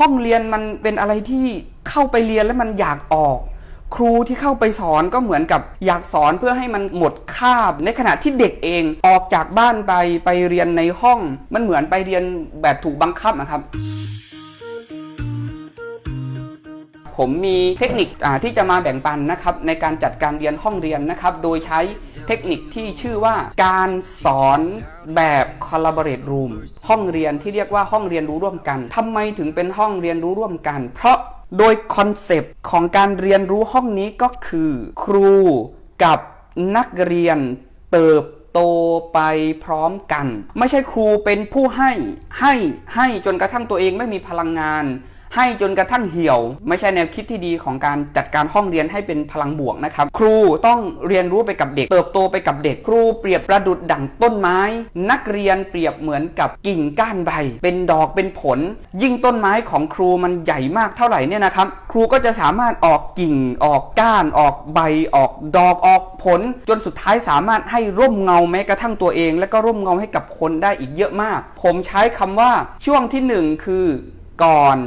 ห้องเรียนมันเป็นอะไรที่เข้าไปเรียนแล้วมันอยากออก ครูที่เข้าไปสอนก็เหมือนกับอยากสอนเพื่อให้มันหมดคาบ ในขณะที่เด็กเองออกจากบ้านไปไปเรียนในห้อง มันเหมือนไปเรียนแบบถูกบังคับนะครับ ผมมีเทคนิคที่จะมาแบ่งปันนะครับในการจัดการเรียนห้องเรียนนะครับ โดยใช้เทคนิคที่ชื่อว่าการสอนแบบ collaborate room ห้องเรียนที่เรียกว่าห้องเรียนรู้ร่วมกันทำไมถึงเป็นห้องเรียนรู้ร่วมกัน เพราะโดยคอนเซปต์ของการเรียนรู้ห้องนี้ก็คือ ครูกับนักเรียนเติบโตไปพร้อมกัน ไม่ใช่ครูเป็นผู้ให้ให้ให้จนกระทั่งตัวเองไม่มีพลังงาน ให้จนกระทั่งเหี่ยว ไม่ใช่แนวคิดที่ดีของการจัดการห้องเรียนให้เป็นพลังบวกนะครับ ครูต้องเรียนรู้ไปกับเด็ก เติบโตไปกับเด็ก ครูเปรียบประดุดดั่งต้นไม้ นักเรียนเปรียบเหมือนกับกิ่งก้านใบ เป็นดอกเป็นผล ยิ่งต้นไม้ของครูมันใหญ่มากเท่าไหร่เนี่ยนะครับ ครูก็จะสามารถออกกิ่งออกก้านออกใบออกดอกออกผล จนสุดท้ายสามารถให้ร่มเงาแม้กระทั่งตัวเอง และก็ร่มเงาให้กับคนได้อีกเยอะมาก ผมใช้คำว่าช่วงที่หนึ่งคือ ก่อน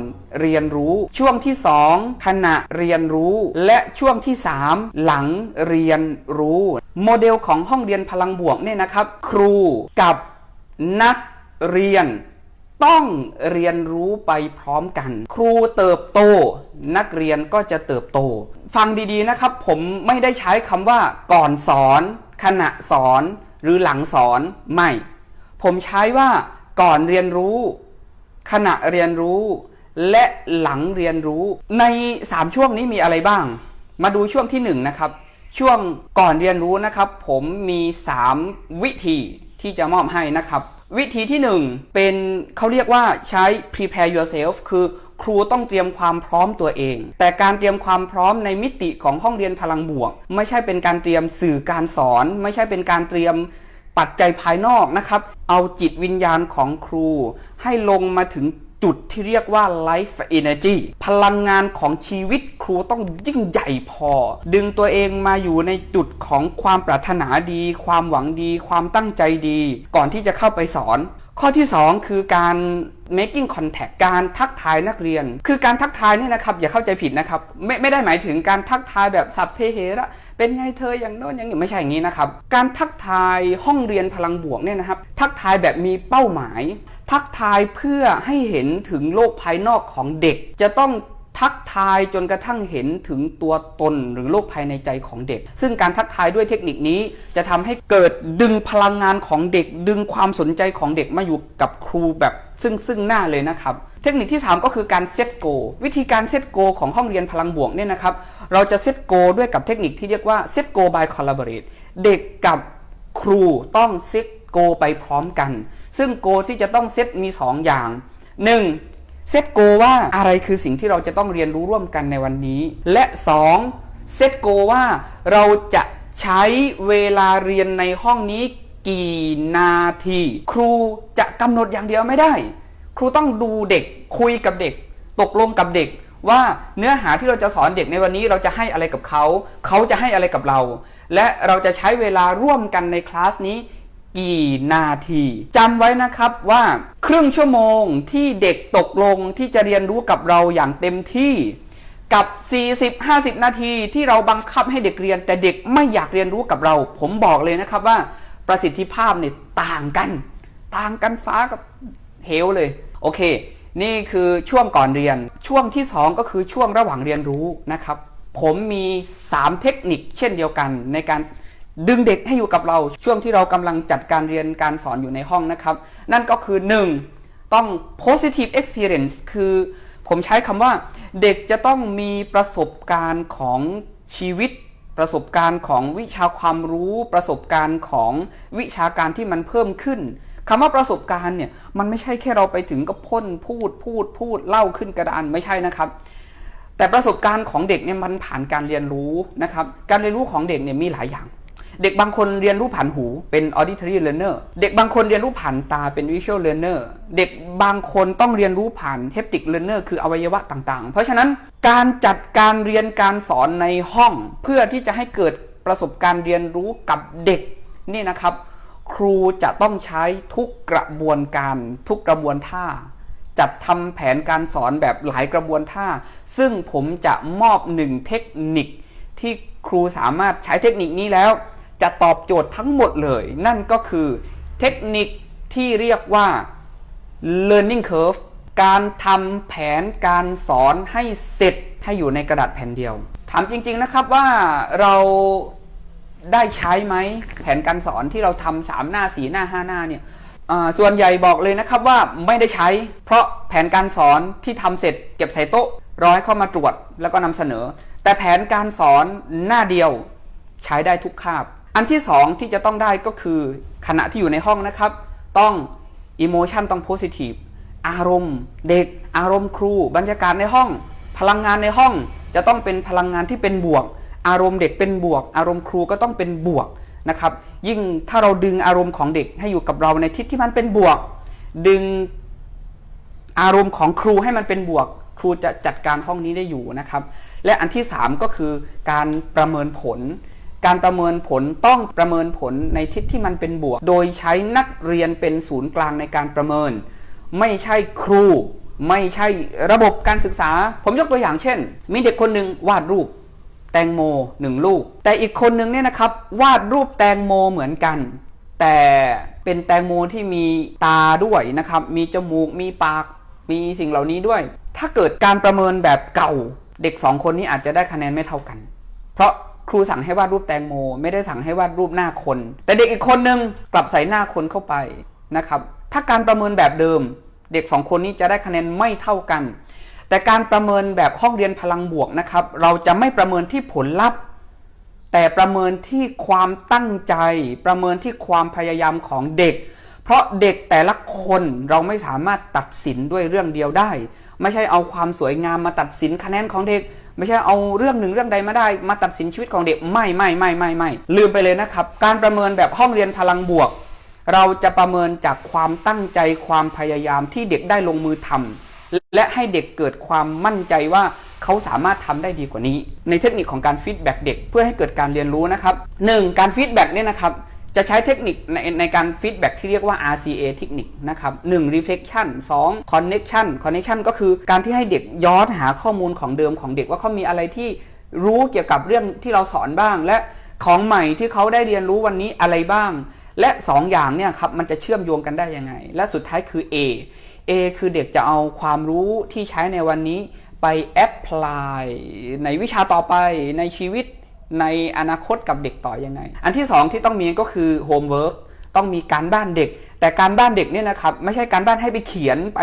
เรียนรู้ ช่วงที่ 2 ขณะเรียนรู้ และช่วงที่ 3 หลังเรียนรู้ โมเดลของห้องเรียนพลังบวกเนี่ยนะครับ ครูกับนักเรียน ต้องเรียนรู้ไปพร้อมกัน ครูเติบโต นักเรียนก็จะเติบโต ฟังดีๆนะครับ ผมไม่ได้ใช้คำว่า ก่อนสอน ขณะสอน หรือหลังสอนไม่ ผมใช้ว่าก่อนเรียนรู้ ขณะเรียนรู้ และหลังเรียนรู้ ใน 3 ช่วงนี้มีอะไรบ้าง มาดูช่วงที่1นะครับ ช่วงก่อนเรียนรู้นะครับ ผมมี 3 วิธีที่จะมอบให้นะครับ วิธีที่ 1 เป็นเขาเรียกว่าใช้ prepare yourself คือครูต้องเตรียมความพร้อมตัวเอง แต่การเตรียมความพร้อมในมิติของห้องเรียนพลังบวก ไม่ใช่เป็นการเตรียมสื่อการสอน ไม่ใช่เป็นการเตรียม ปัจจัยภายนอกนะครับ เอาจิตวิญญาณของครู ให้ลงมาถึงจุดที่เรียกว่า life energy พลังงานของชีวิตครูต้องยิ่งใหญ่พอ ดึงตัวเองมาอยู่ในจุดของความปรารถนาดี ความหวังดี ความตั้งใจดี ก่อนที่จะเข้าไปสอนข้อที่ 2 คือการ making contact การทักทายนักเรียน คือการทักทายเนี่ยนะครับ อย่าเข้าใจผิดนะครับ ไม่ไม่ได้หมายถึงการทักทายแบบสับเพเฮระเป็นไงเธออย่างโน้นอย่างนี้ไม่ใช่อย่างนี้นะครับ การทักทายห้องเรียนพลังบวกเนี่ยนะครับ ทักทายแบบมีเป้าหมาย ทักทายเพื่อให้เห็นถึงโลกภายนอกของเด็ก จะต้อง ทักทายจนกระทั่งเห็นถึงตัวตนหรือโลกภายในใจของเด็ก ซึ่งการทักทายด้วยเทคนิคนี้จะทำให้เกิดดึงพลังงานของเด็ก ดึงความสนใจของเด็กมาอยู่กับครูแบบซึ่งซึ่งหน้าเลยนะครับ เทคนิคที่ 3 ก็คือการเซตโกวิธีการเซตโกของห้องเรียนพลังบวกเนี่ยนะครับเราจะเซตโกด้วยกับเทคนิคที่เรียกว่าเซตโก by collaborate เด็กกับครูต้องเซตโกไปพร้อมกัน ซึ่งโกที่จะต้องเซตมี 2 อย่าง 1. เซตโกว่าอะไรคือสิ่งที่เราจะต้องเรียนรู้ร่วมกันในวันนี้ และ 2. เซตโกว่าเราจะใช้เวลาเรียนในห้องนี้กี่นาที ครูจะกำหนดอย่างเดียวไม่ได้ ครูต้องดูเด็กคุยกับเด็ก ตกลงกับเด็กว่าเนื้อหาที่เราจะสอนเด็กในวันนี้เราจะให้อะไรกับเขา เขาจะให้อะไรกับเรา และเราจะใช้เวลาร่วมกันในคลาสนี้ กี่นาทีจำไว้นะครับว่าครึ่งชั่วโมงที่เด็กตกลงที่จะเรียนรู้กับเราอย่างเต็มที่กับ 40-50 นาทีที่เราบังคับให้เด็กเรียน แต่เด็กไม่อยากเรียนรู้กับเรา ผมบอกเลยนะครับว่าประสิทธิภาพเนี่ยต่างกัน ต่างกันฟ้ากับเหวเลย โอเค นี่คือช่วงก่อนเรียน ช่วงที่ 2 ก็คือช่วงระหว่างเรียนรู้นะครับ ผมมี 3 เทคนิคเช่นเดียวกันในการ ดึงเด็กให้อยู่กับเราช่วงที่เรากำลังจัดการเรียนการสอนอยู่ในห้องนะครับ นั่นก็คือ 1. ต้อง positive experience คือผมใช้คำว่าเด็กจะต้องมีประสบการณ์ของชีวิต ประสบการณ์ของวิชาความรู้ประสบการณ์ของวิชาการที่มันเพิ่มขึ้นคำว่าประสบการณ์เนี่ยมันไม่ใช่แค่เราไปถึงก็พ่นพูดพูดพูดเล่าขึ้นกระดานไม่ใช่นะครับแต่ประสบการณ์ของเด็กเนี่ยมันผ่านการเรียนรู้นะครับ การเรียนรู้ของเด็กเนี่ยมีหลายอย่าง เด็กบางคนเรียนรู้ผ่านหูเป็น auditory learner เด็กบางคนเรียนรู้ผ่านตาเป็น visual learner เด็กบางคนต้องเรียนรู้ผ่าน haptic learner คืออวัยวะต่างๆ เพราะฉะนั้นการจัดการเรียนการสอนในห้องเพื่อที่จะให้เกิดประสบการณ์เรียนรู้กับเด็กนี่นะครับ ครูจะต้องใช้ทุกกระบวนการทุกกระบวนท่า จัดทำแผนการสอนแบบหลายกระบวนท่า ซึ่งผมจะมอบหนึ่งเทคนิคที่ครูสามารถใช้เทคนิคนี้แล้ว จะตอบโจทย์ทั้งหมดเลย นั่นก็คือเทคนิคที่เรียกว่า learning curve การทำแผนการสอนให้เสร็จให้อยู่ในกระดาษแผ่นเดียว ถามจริง ๆนะครับว่าเราได้ใช้ไหมแผนการสอนที่เราทำสามหน้าสีหน้าห้าหน้าเนี่ยส่วนใหญ่บอกเลยนะครับว่าไม่ได้ใช้ เพราะแผนการสอนที่ทำเสร็จเก็บใส่โต๊ะรอให้เข้ามาตรวจแล้วก็นำเสนอ แต่แผนการสอนหน้าเดียวใช้ได้ทุกคาบ อันที่สองที่จะต้องได้ก็คือขณะที่อยู่ในห้องนะครับ ต้องอิโมชันต้องโพสิทีฟอารมณ์เด็กอารมณ์ครู บรรยากาศในห้อง พลังงานในห้องจะต้องเป็นพลังงานที่เป็นบวก อารมณ์เด็กเป็นบวก อารมณ์ครูก็ต้องเป็นบวกนะครับ ยิ่งถ้าเราดึงอารมณ์ของเด็กให้อยู่กับเราในทิศที่มันเป็นบวก ดึงอารมณ์ของครูให้มันเป็นบวก ครูจะจัดการห้องนี้ได้อยู่นะครับ และอันที่ 3 ก็คือการประเมินผล การประเมินผลต้องประเมินผลในทิศที่มันเป็นบวก โดยใช้นักเรียนเป็นศูนย์กลางในการประเมิน ไม่ใช่ครู ไม่ใช่ระบบการศึกษา ผมยกตัวอย่างเช่น มีเด็กคนหนึ่งวาดรูปแตงโมหนึ่งลูก แต่อีกคนหนึ่งเนี่ยนะครับ วาดรูปแตงโมเหมือนกัน แต่เป็นแตงโมที่มีตาด้วยนะครับ มีจมูก มีปาก มีสิ่งเหล่านี้ด้วย ถ้าเกิดการประเมินแบบเก่า เด็กสองคนนี้อาจจะได้คะแนนไม่เท่ากัน เพราะ รูสั่งให้วาดรูปแตงโม ไม่ได้สั่งให้วาดรูปหน้าคน แต่เด็กอีกคนนึงกลับใส่หน้าคนเข้าไปนะครับ ถ้าการประเมินแบบเดิม เด็กสองคนนี้จะได้คะแนนไม่เท่ากัน แต่การประเมินแบบห้องเรียนพลังบวกนะครับ เราจะไม่ประเมินที่ผลลัพธ์แต่ประเมินที่ความตั้งใจ ประเมินที่ความพยายามของเด็ก เพราะเด็กแต่ละคนเราไม่สามารถตัดสินด้วยเรื่องเดียวได้ ไม่ใช่เอาความสวยงามมาตัดสินคะแนนของเด็ก ไม่ใช่เอาเรื่องหนึ่งเรื่องใดมาได้ มาตัดสินชีวิตของเด็กไม่ไม่ไม่ไม่ไม่ลืมไปเลยนะครับ การประเมินแบบห้องเรียนพลังบวก เราจะประเมินจากความตั้งใจความพยายามที่เด็กได้ลงมือทำและให้เด็กเกิดความมั่นใจว่าเขาสามารถทำได้ดีกว่านี้ ในเทคนิคของการฟีดแบ็กเด็กเพื่อให้เกิดการเรียนรู้นะครับ 1. การฟีดแบ็กเนี่ยนะครับ จะใช้เทคนิคในในการฟีดแบ็ที่เรียกว่า RCA เทคนิคนะครับ 1. reflection 2. connection connection ก็คือการที่ให้เด็กย้อนหาข้อมูลของเดิมของเด็กว่าเขามีอะไรที่รู้เกี่ยวกับเรื่องที่เราสอนบ้าง และของใหม่ที่เขาได้เรียนรู้วันนี้อะไรบ้าง และ 2 อย่างเนี่ยครับมันจะเชื่อมโยงกันได้ยังไง และสุดท้ายคือ A A คือเด็กจะเอาความรู้ที่ใช้ในวันนี้ไปแอพพลายในวิชาต่อไปในชีวิต ในอนาคตกับเด็กต่อยังไง อันที่ 2 ที่ต้องมีก็คือโฮมเวิร์กต้องมีการบ้านเด็ก แต่การบ้านเด็กเนี่ยนะครับไม่ใช่การบ้านให้ไปเขียนไป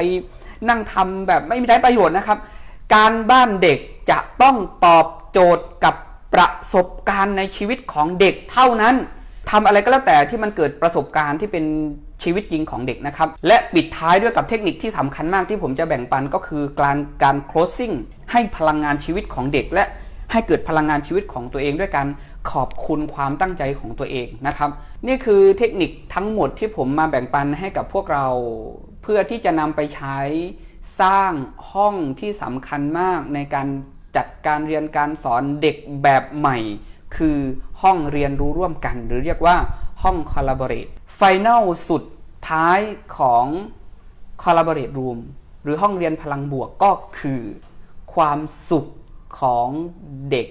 นั่งทำแบบไม่มีได้ประโยชน์นะครับ การบ้านเด็กจะต้องตอบโจทย์กับประสบการณ์ในชีวิตของเด็กเท่านั้นทำอะไรก็แล้วแต่ที่มันเกิดประสบการณ์ที่เป็นชีวิตจริงของเด็กนะครับ และปิดท้ายด้วยกับเทคนิคที่สำคัญมากที่ผมจะแบ่งปันก็คือการการ closing ให้พลังงานชีวิตของเด็กและ ให้เกิดพลังงานชีวิตของตัวเองด้วยการขอบคุณความตั้งใจของตัวเองนะครับ นี่คือเทคนิคทั้งหมดที่ผมมาแบ่งปันให้กับพวกเรา เพื่อที่จะนำไปใช้สร้างห้องที่สำคัญมากในการจัดการเรียนการสอนเด็กแบบใหม่ คือห้องเรียนรู้ร่วมกัน หรือเรียกว่าห้อง collaborate final สุดท้ายของ collaborate room หรือห้องเรียนพลังบวกก็คือ ความสุข ของเด็ก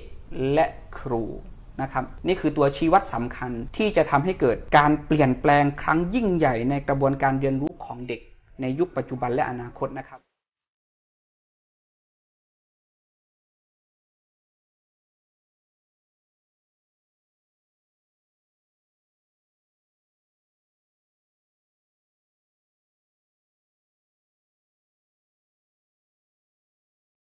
และครูนะครับนี่คือตัวชี้วัดสำคัญที่จะทำให้เกิดการเปลี่ยนแปลงครั้งยิ่งใหญ่ในกระบวนการเรียนรู้ของเด็กในยุคปัจจุบันและอนาคตนะครับ